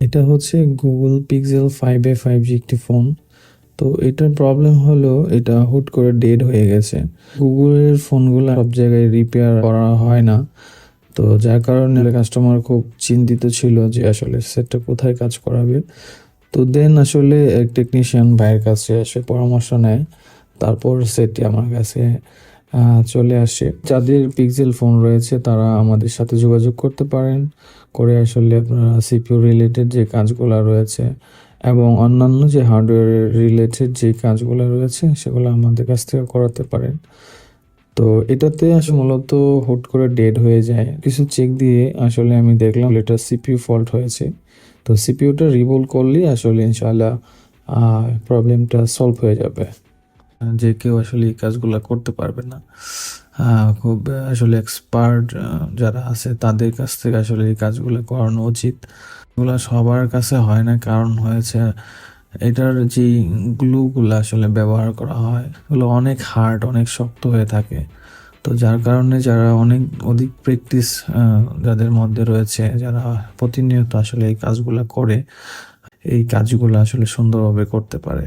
এটা হচ্ছে Google Pixel five A five G একটি ফোন তো এটার প্রবলেম হলো এটা হুট করে ডেড হয়ে গেছে। গুগলের ফোনগুলো সব জায়গায় রিপেয়ার করা হয় না। তো যার কারণে কাস্টমার খুব চিন্তিত ছিল যে আসলে সেটটা কোথায় কাজ করাবে। তো দেন আসলে টেকনিশিয়ান ভাইয়ের কাছে এসে পরামর্শ নেয়। তারপর সেটটি আমার কাছে চলে আসে। যাদের পিক্সেল ফোন রয়েছে, তারা আমাদের সাথে যোগাযোগ করতে পারেন। করে আসলে আপনারা সিপিউ রিলেটেড যে কাজগুলো রয়েছে এবং অন্যান্য যে হার্ডওয়্যার রিলেটেড যে কাজগুলো রয়েছে, সেগুলো আমাদের কাছ থেকে করাতে পারেন। তো এটাতে আসলে মূলত হুট করে ডেড হয়ে যায়। কিছু চেক দিয়ে আসলে আমি দেখলাম এটা সিপিইউ ফল্ট হয়েছে। তো সিপিইউটা রিভোল করলেই আসলে ইনশাল্লাহ প্রবলেমটা সলভ হয়ে যাবে। যে কেউ আসলে এই কাজগুলো করতে পারবে না। খুব আসলে এক্সপার্ট যারা আছে তাদের কাছ থেকে আসলে এই কাজগুলো করানো উচিত। এগুলো সবার কাছে হয় না, কারণ হয়েছে এটার যে গ্লুগুলো আসলে ব্যবহার করা হয়, এগুলো অনেক হার্ড অনেক শক্ত হয়ে থাকে। তো যার কারণে যারা অনেক, অধিক প্র্যাকটিস যাদের মধ্যে রয়েছে, যারা প্রতিনিয়ত আসলে এই কাজগুলো করে, এই কাজগুলো আসলে সুন্দরভাবে করতে পারে।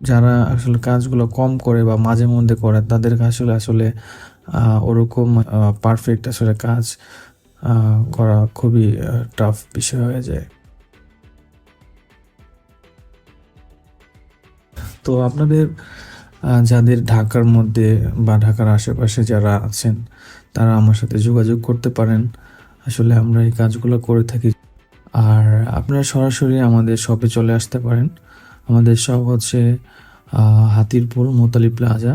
যারা আসলে কাজগুলো কম করে বা মাঝে মধ্যে করে, তাদের আসলে আসলে ওরকম পারফেক্ট আসলে কাজ করা খুবই টাফ বিষয় হয়ে যায়। তো আপনাদের যাদের ঢাকার মধ্যে বা ঢাকার আশেপাশে যারা আছেন, তারা আমার সাথে যোগাযোগ করতে পারেন। আসলে আমরা এই কাজগুলো করে থাকি। আর আপনারা সরাসরি আমাদের শপে চলে আসতে পারেন। আমাদের শপ হচ্ছে হাতিরপুর মোতালি প্লাজা।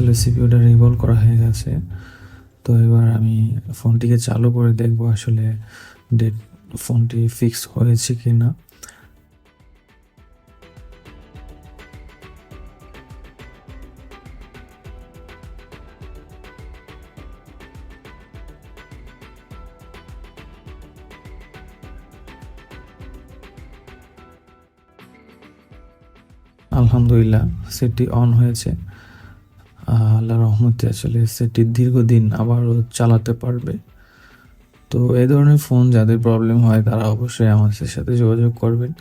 আসলে সিপিইউটা রিভলভ করা হয়ে গেছে। তো এবার আমি ফোনটিকে চালু করে দেখব আসলে ডেট ফোনটি ফিক্স হয়েছে কি না আলহামদুলিল্লাহ, সেটটি অন হয়েছে। আল্লাহ রহমতে আসলে সেটি দীর্ঘদিন আবারও চালাতে পারবে। তো এই ধরনের ফোন যাদের প্রবলেম হয় তারা অবশ্যই আমাদের সাথে যোগাযোগ করবেন।